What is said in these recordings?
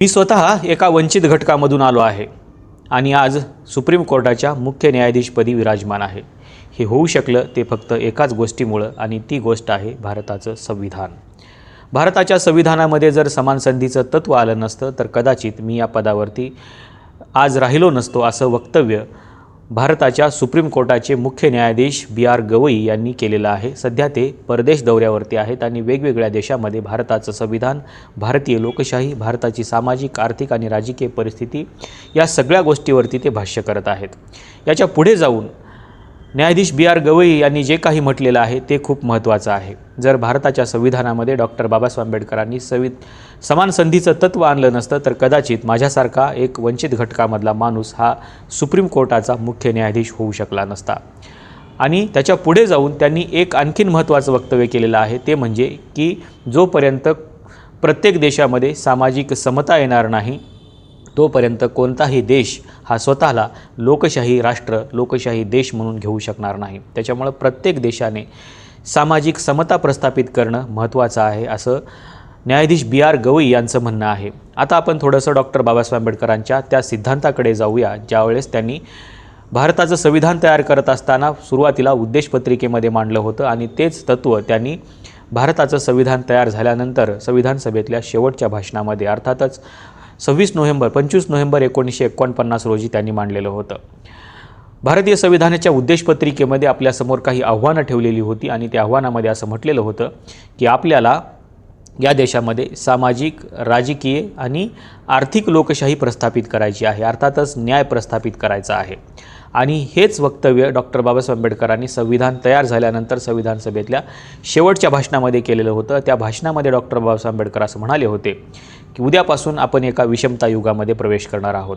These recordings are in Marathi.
मी स्वतः एका वंचित घटकामधून आलो आहे आणि आज सुप्रीम कोर्टाच्या मुख्य न्यायाधीशपदी विराजमान आहे. हे होऊ शकलं ते फक्त एकाच गोष्टीमुळं आणि ती गोष्ट आहे भारताचं संविधान. भारताच्या संविधानामध्ये जर समान संधीचं तत्त्व आलं नसतं तर कदाचित मी या पदावरती आज राहिलो नसतो असं वक्तव्य भारताच्या सुप्रीम कोर्टाचे मुख्य न्यायाधीश बी आर गवई यांनी केलेलं आहे. सध्या ते परदेश दौऱ्यावरती आहेत आणि वेगवेगळ्या देशामध्ये भारताचं संविधान भारतीय लोकशाही भारताची सामाजिक आर्थिक आणि राजकीय परिस्थिती या सगळ्या गोष्टीवरती ते भाष्य करत आहेत. याच्यापुढे जाऊन न्यायाधीश बी आर गवई यांनी जे काही म्हटलेलं आहे ते खूप महत्त्वाचं आहे. जर भारताच्या संविधानामध्ये डॉक्टर बाबासाहेब आंबेडकरांनी संवि समान संधीचं तत्त्व आणलं नसतं तर कदाचित माझ्यासारखा एक वंचित घटकामधला माणूस हा सुप्रीम कोर्टाचा मुख्य न्यायाधीश होऊ शकला नसता. आणि त्याच्या पुढे जाऊन त्यांनी एक आणखीन महत्त्वाचं वक्तव्य केलेलं आहे ते म्हणजे की जोपर्यंत प्रत्येक देशामध्ये सामाजिक समता येणार नाही तोपर्यंत कोणताही देश हा स्वतःला लोकशाही राष्ट्र लोकशाही देश म्हणून घेऊ शकणार नाही. त्याच्यामुळं प्रत्येक देशाने सामाजिक समता प्रस्थापित करणं महत्त्वाचं आहे असं न्यायाधीश बी आर गवई यांचं म्हणणं आहे. आता आपण थोडंसं डॉक्टर बाबासाहेब आंबेडकरांच्या त्या सिद्धांताकडे जाऊया ज्यावेळेस त्यांनी भारताचं संविधान तयार करत असताना सुरुवातीला उद्देशपत्रिकेमध्ये मांडलं होतं आणि तेच तत्त्व त्यांनी भारताचं संविधान तयार झाल्यानंतर संविधान सभेतल्या शेवटच्या भाषणामध्ये अर्थातच सव्वीस नोव्हेंबर पंचवीस नोव्हेंबर एकोणीसशे एकोणपन्नास रोजी त्यांनी मांडलेलं होतं. भारतीय संविधानाच्या उद्देशपत्रिकेमध्ये आपल्यासमोर काही आव्हानं ठेवलेली होती आणि त्या आव्हानामध्ये असं म्हटलेलं होतं की आपल्याला या देशामध्ये सामाजिक राजकीय आणि आर्थिक लोकशाही प्रस्थापित करायची आहे अर्थातच न्याय प्रस्थापित करायचा आहे. आणि हेच वक्तव्य डॉक्टर बाबासाहेब आंबेडकरांनी संविधान तयार झाल्यानंतर संविधान सभेतल्या शेवटच्या भाषणामध्ये केलेलं होतं. त्या भाषणामध्ये डॉक्टर बाबासाहेब आंबेडकर असं म्हणाले होते की उद्यापासून आपण एका विषमता युगामध्ये प्रवेश करणार आहोत.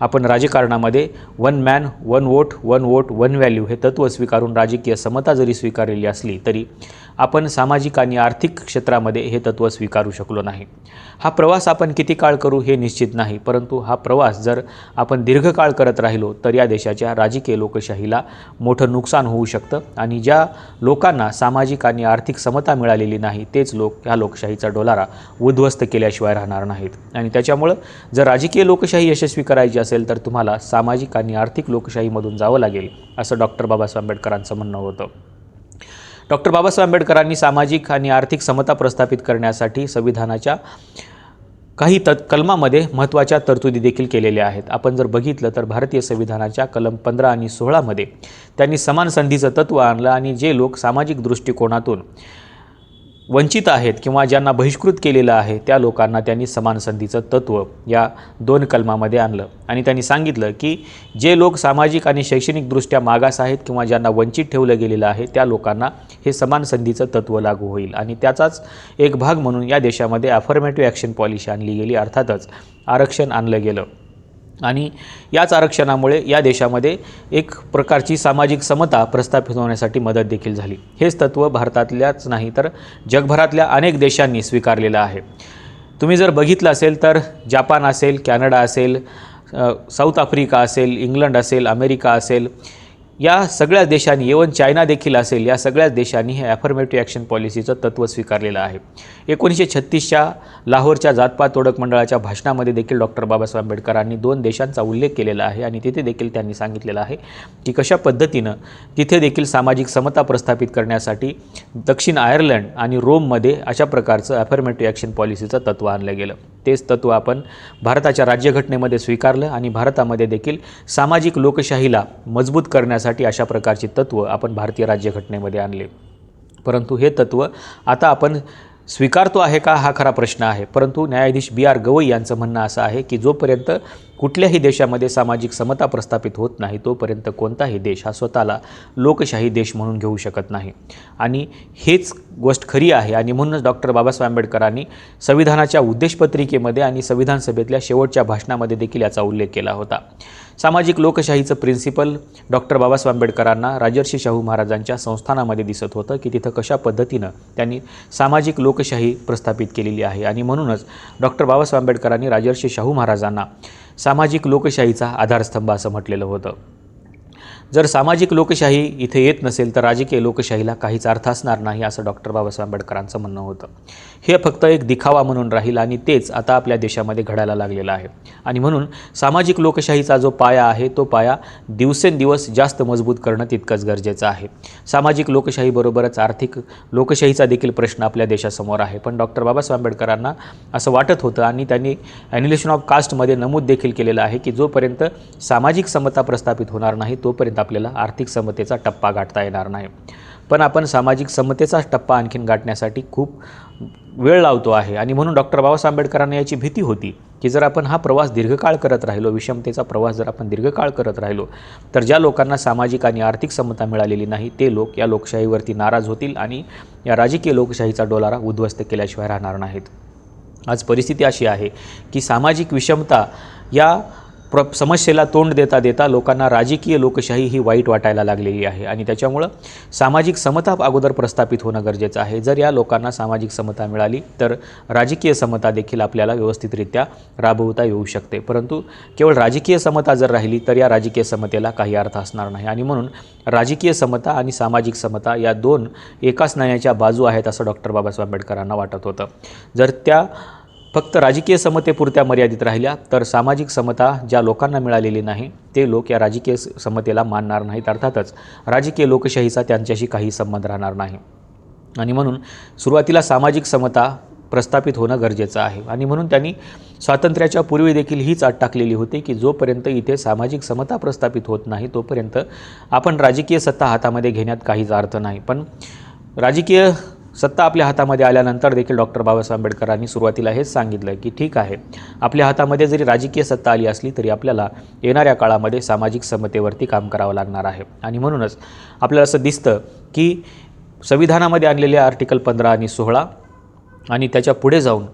आपण राजकारणामध्ये one man one vote one vote one value हे तत्त्व स्वीकारून राजकीय समता जरी स्वीकारलेली असली तरी आपण सामाजिक आणि आर्थिक क्षेत्रामध्ये हे तत्त्व स्वीकारू शकलो नाही. हा प्रवास आपण किती काळ करू हे निश्चित नाही परंतु हा प्रवास जर आपण दीर्घकाळ करत राहिलो तर या देशाच्या राजकीय लोकशाहीला मोठं नुकसान होऊ शकतं आणि ज्या लोकांना सामाजिक आणि आर्थिक समता मिळालेली नाही तेच लोक ह्या लोकशाहीचा डोलारा उद्ध्वस्त केल्याशिवाय राहणार नाहीत. आणि त्याच्यामुळं जर राजकीय लोकशाही यशस्वी करायची असेल तर तुम्हाला सामाजिक आणि आर्थिक लोकशाहीमधून जावं लागेल असं डॉक्टर बाबासाहेब आंबेडकरांचं म्हणणं होतं. डॉक्टर बाबासाहेब आंबेडकरांनी सामाजिक आणि आर्थिक समता प्रस्थापित करण्यासाठी संविधानाच्या काही तत् कलमामध्ये महत्त्वाच्या तरतुदी देखील केलेल्या आहेत. आपण जर बघितलं तर भारतीय संविधानाच्या कलम पंधरा आणि सोळामध्ये त्यांनी समान संधीचं तत्त्व आणलं आणि जे लोक सामाजिक दृष्टिकोनातून वंचित आहेत किंवा ज्यांना बहिष्कृत केलेलं आहे त्या लोकांना त्यांनी समान संधीचं तत्त्व या दोन कलमामध्ये आणलं. आणि त्यांनी सांगितलं की जे लोक सामाजिक आणि शैक्षणिकदृष्ट्या मागास आहेत किंवा ज्यांना वंचित ठेवलं गेलेलं आहे त्या लोकांना हे समान संधीचं तत्त्व लागू होईल. आणि त्याचाच एक भाग म्हणून या देशामध्ये अफर्मेटिव्ह ॲक्शन पॉलिसी आणली गेली अर्थातच आरक्षण आणलं गेलं. आणि याच आरक्षणामुळे या देशामध्ये एक प्रकारची सामाजिक समता प्रस्थापित होण्यासाठी मदत देखील झाली. हेच तत्त्व भारतातल्याच नाही तर जगभरातल्या अनेक देशांनी स्वीकारलेलं आहे. तुम्ही जर बघितलं असेल तर जापान असेल कॅनडा असेल साऊथ आफ्रिका असेल इंग्लंड असेल अमेरिका असेल या सगळ्याच देशांनी इवन चायना देखील असेल या सगळ्याच देशांनी हे ॲफर्मेटिव्ह ॲक्शन पॉलिसीचं तत्त्व स्वीकारलेलं आहे. एकोणीसशे छत्तीसच्या लाहोरच्या जातपात ओळख मंडळाच्या भाषणामध्ये देखील डॉक्टर बाबासाहेब आंबेडकरांनी दोन देशांचा उल्लेख केलेला आहे आणि तिथे देखील त्यांनी सांगितलेलं आहे की कशा पद्धतीनं तिथे देखील सामाजिक समता प्रस्थापित करण्यासाठी दक्षिण आयर्लंड आणि रोममध्ये अशा प्रकारचं ॲफर्मेटिव्ह ॲक्शन पॉलिसीचं तत्त्व आणलं गेलं. तेच तत्त्व आपण भारताच्या राज्यघटनेमध्ये स्वीकारलं आणि भारतामध्ये देखील सामाजिक लोकशाहीला मजबूत करण्यासाठी अशा प्रकारची तत्त्व आपण भारतीय राज्यघटनेमध्ये आणले. परंतु हे तत्त्व आता आपण स्वीकारतो आहे का हा खरा प्रश्न आहे. परंतु न्यायाधीश बी आर गवई यांचं म्हणणं असं आहे की जोपर्यंत कुठल्याही देशामध्ये सामाजिक समता प्रस्थापित होत नाही तोपर्यंत कोणताही देश हा स्वतःला लोकशाही देश म्हणून घेऊ शकत नाही. आणि हेच गोष्ट खरी आहे आणि म्हणूनच डॉक्टर बाबासाहेब आंबेडकरांनी संविधानाच्या उद्देशपत्रिकेमध्ये आणि संविधान सभेतल्या शेवटच्या भाषणामध्ये देखील याचा उल्लेख केला होता. सामाजिक लोकशाहीचं प्रिन्सिपल डॉक्टर बाबासाहेब आंबेडकरांना राजर्षी शाहू महाराजांच्या संस्थानामध्ये दिसत होतं की तिथं कशा पद्धतीनं त्यांनी सामाजिक लोकशाही प्रस्थापित केलेली आहे. आणि म्हणूनच डॉक्टर बाबासाहेब आंबेडकरांनी राजर्षी शाहू महाराजांना सामाजिक लोकशाहीचा आधारस्तंभ असं म्हटलेलं होतं. जर सामाजिक लोकशाही इथे येत नसेल तर राजकीय लोकशाहीला काहीच अर्थ असणार नाही असं डॉक्टर बाबासाहेब आंबेडकरांचं म्हणणं होतं. हे फक्त एक दिखावा म्हणून राहील आणि तेच आता आपल्या देशामध्ये घडायला लागलेलं आहे. आणि म्हणून सामाजिक लोकशाहीचा जो पाया आहे तो पाया दिवसेंदिवस जास्त मजबूत करणं तितकंच गरजेचं आहे. सामाजिक लोकशाहीबरोबरच आर्थिक लोकशाहीचा देखील प्रश्न आपल्या देशासमोर आहे. पण डॉक्टर बाबासाहेब आंबेडकरांना असं वाटत होतं आणि त्यांनी ॲन्युलेशन ऑफ कास्टमध्ये नमूद देखील केलेलं आहे की जोपर्यंत सामाजिक समता प्रस्थापित होणार नाही तोपर्यंत आपल्याला आर्थिक समतेचा टप्पा गाठता येणार नाही. पण आपण सामाजिक समतेचा टप्पा आणखीन गाठण्यासाठी खूप वेळ लावतो आहे. आणि म्हणून डॉक्टर बाबासाहेब आंबेडकरांना याची भीती होती की जर आपण हा प्रवास दीर्घकाळ करत राहिलो विषमतेचा प्रवास जर आपण दीर्घकाळ करत राहिलो तर ज्या लोकांना सामाजिक आणि आर्थिक समता मिळालेली नाही ते लोक या लोकशाहीवरती नाराज होतील आणि या राजकीय लोकशाहीचा डोलारा उद्ध्वस्त केल्याशिवाय राहणार नाहीत. आज परिस्थिती अशी आहे की सामाजिक विषमता या प्र समस्येला तोंड देता देता लोकांना राजकीय लोकशाही ही वाईट वाटायला लागलेली आहे. आणि त्याच्यामुळं सामाजिक समता अगोदर प्रस्थापित होणं गरजेचं आहे. जर या लोकांना सामाजिक समता मिळाली तर राजकीय समता देखील आपल्याला व्यवस्थितरित्या राबवता येऊ शकते. परंतु केवळ राजकीय समता जर राहिली तर या राजकीय समतेला काही अर्थ असणार नाही. आणि म्हणून राजकीय समता आणि सामाजिक समता या दोन एकाच नाण्याच्या बाजू आहेत असं डॉक्टर बाबासाहेब आंबेडकरांना वाटत होतं. जर त्या फक्त राजकीय समतेपुरत्या मर्यादित राहिल्या तर सामाजिक समता ज्या लोकांना मिळालेली नाही ते लोक या राजकीय समतेला मानणार नाहीत. अर्थातच राजकीय लोकशाहीचा त्यांच्याशी काही संबंध राहणार नाही. आणि म्हणून सुरुवातीला सामाजिक समता प्रस्थापित होणं गरजेचं आहे. आणि म्हणून त्यांनी स्वातंत्र्याच्या पूर्वी देखील हीच अट टाकलेली होती की जोपर्यंत इथे सामाजिक समता प्रस्थापित होत नाही तोपर्यंत आपण राजकीय सत्ता हातामध्ये घेण्यात काहीच अर्थ नाही. पण राजकीय सत्ता आपल्या हातामध्ये आल्यानंतर देखील डॉक्टर बाबासाहेब आंबेडकरांनी सुरुवातीला हेच सांगितलं की ठीक आहे आपल्या हातामध्ये जरी राजकीय सत्ता आली असली तरी आपल्याला येणाऱ्या काळामध्ये सामाजिक समतेवरती काम करावं लागणार आहे. आणि म्हणूनच आपल्याला असं दिसतं की संविधानामध्ये आणलेले आर्टिकल पंधरा आणि सोळा आणि त्याच्या पुढे जाऊन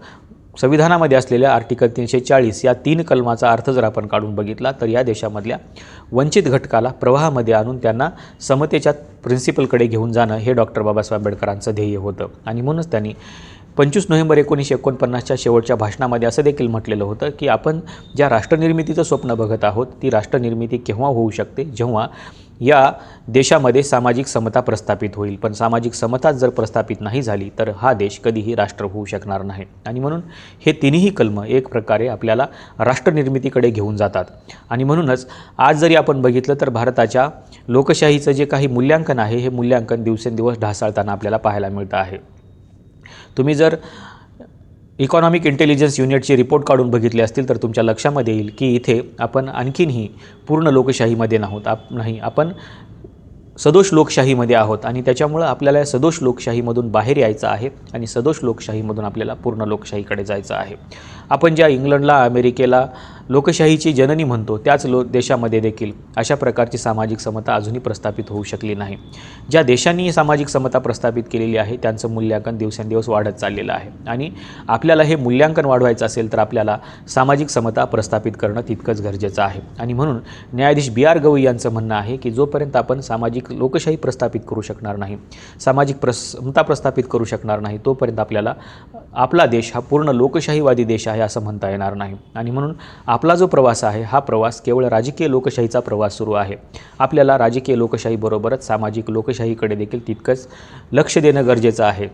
संविधानामध्ये असलेल्या आर्टिकल तीनशे चाळीस या तीन कलमाचा अर्थ जर आपण काढून बघितला तर या देशामधल्या वंचित घटकाला प्रवाहामध्ये आणून त्यांना समतेच्या प्रिन्सिपलकडे घेऊन जाणं हे डॉक्टर बाबासाहेब आंबेडकरांचं ध्येय होतं. आणि म्हणूनच त्यांनी पंचवीस नोव्हेंबर एकोणीसशे एकोणपन्नासच्या शेवटच्या भाषणामध्ये असं देखील म्हटलेलं होतं की आपण ज्या राष्ट्रनिर्मितीचं स्वप्न बघत आहोत ती राष्ट्रनिर्मिती केव्हा होऊ शकते? जेव्हा या देशामध्ये सामाजिक समता प्रस्थापित होईल. पण सामाजिक समताच जर प्रस्थापित नाही झाली तर हा देश कधीही राष्ट्र होऊ शकणार नाही. आणि म्हणून हे तिन्ही कलमं एक प्रकारे आपल्याला राष्ट्रनिर्मितीकडे घेऊन जातात. आणि म्हणूनच आज जरी आपण बघितलं तर भारताच्या लोकशाहीचं जे काही मूल्यांकन आहे हे मूल्यांकन दिवसेंदिवस ढासाळताना आपल्याला पाहायला मिळतं आहे. तुम्ही जर इकॉनॉमिक इंटेलिजन्स युनिटची रिपोर्ट काढून बघितले असतील तर तुमच्या लक्षामध्ये येईल की इथे आपण आणखीनही पूर्ण लोकशाहीमध्ये नाहोत. आप नाही आपण सदोष लोकशाहीमध्ये आहोत आणि त्याच्यामुळं आपल्याला या सदोष लोकशाहीमधून बाहेर यायचं आहे आणि सदोष लोकशाहीमधून आपल्याला पूर्ण लोकशाहीकडे जायचं आहे. आपण ज्या इंग्लंडला अमेरिकेला लोकशाहीची जननी म्हणतो त्याच लो देशामध्ये देखील अशा प्रकारची सामाजिक समता अजूनही प्रस्थापित होऊ शकली नाही. ज्या देशांनी सामाजिक समता प्रस्थापित केलेली आहे त्यांचं मूल्यांकन दिवसेंदिवस वाढत चाललेलं आहे. आणि आपल्याला हे मूल्यांकन वाढवायचं असेल तर आपल्याला सामाजिक समता प्रस्थापित करणं तितकंच गरजेचं आहे. आणि म्हणून न्यायाधीश बी आर गवई यांचं म्हणणं आहे की जोपर्यंत आपण सामाजिक लोकशाही प्रस्थापित करू शकणार नाही सामाजिक प्रसमता प्रस्थापित करू शकणार नाही तोपर्यंत आपल्याला आपला देश हा पूर्ण लोकशाहीवादी देश आहे असं म्हणता येणार नाही. आणि म्हणून आपला जो प्रवास आहे हा प्रवास केवळ राजकीय लोकशाहीचा प्रवास सुरू आहे. आपल्याला राजकीय लोकशाहीबरोबरच सामाजिक लोकशाहीकडे देखील तितकंच लक्ष देणं गरजेचं आहे.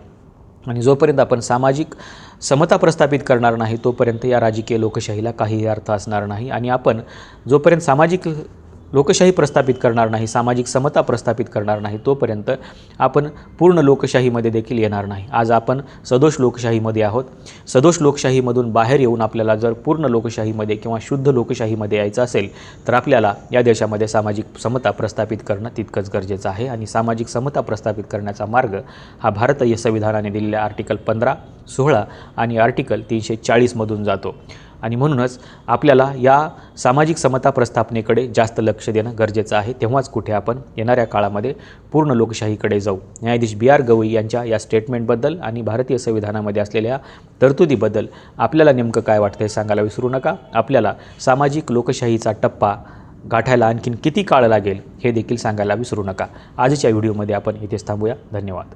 आणि जोपर्यंत आपण सामाजिक समता प्रस्थापित करणार नाही तोपर्यंत या राजकीय लोकशाहीला काही अर्थ असणार नाही. आणि आपण जोपर्यंत सामाजिक लोकशाही प्रस्थापित करणार नाही सामाजिक समता प्रस्थापित करणार नाही तोपर्यंत आपण पूर्ण लोकशाहीमध्ये देखील येणार नाही. आज आपण सदोष लोकशाहीमध्ये आहोत. सदोष लोकशाहीमधून बाहेर येऊन आपल्याला जर पूर्ण लोकशाहीमध्ये किंवा शुद्ध लोकशाहीमध्ये यायचं असेल तर आपल्याला या देशामध्ये सामाजिक समता प्रस्थापित करणं तितकंच गरजेचं आहे. आणि सामाजिक समता प्रस्थापित करण्याचा मार्ग हा भारतीय संविधानाने दिलेल्या आर्टिकल पंधरा सोळा आणि आर्टिकल तीनशे चाळीसमधून जातो. आणि म्हणूनच आपल्याला या सामाजिक समता प्रस्थापनेकडे जास्त लक्ष देणं गरजेचं आहे. तेव्हाच कुठे आपण येणाऱ्या काळामध्ये पूर्ण लोकशाहीकडे जाऊ. न्यायाधीश बी आर गवई यांच्या या स्टेटमेंटबद्दल आणि भारतीय संविधानामध्ये असलेल्या तरतुदीबद्दल आपल्याला नेमकं काय वाटतं हे सांगायला विसरू नका. आपल्याला सामाजिक लोकशाहीचा टप्पा गाठायला आणखीन किती काळ लागेल हे देखील सांगायला विसरू नका. आजच्या व्हिडिओमध्ये आपण इथेच थांबूया. धन्यवाद.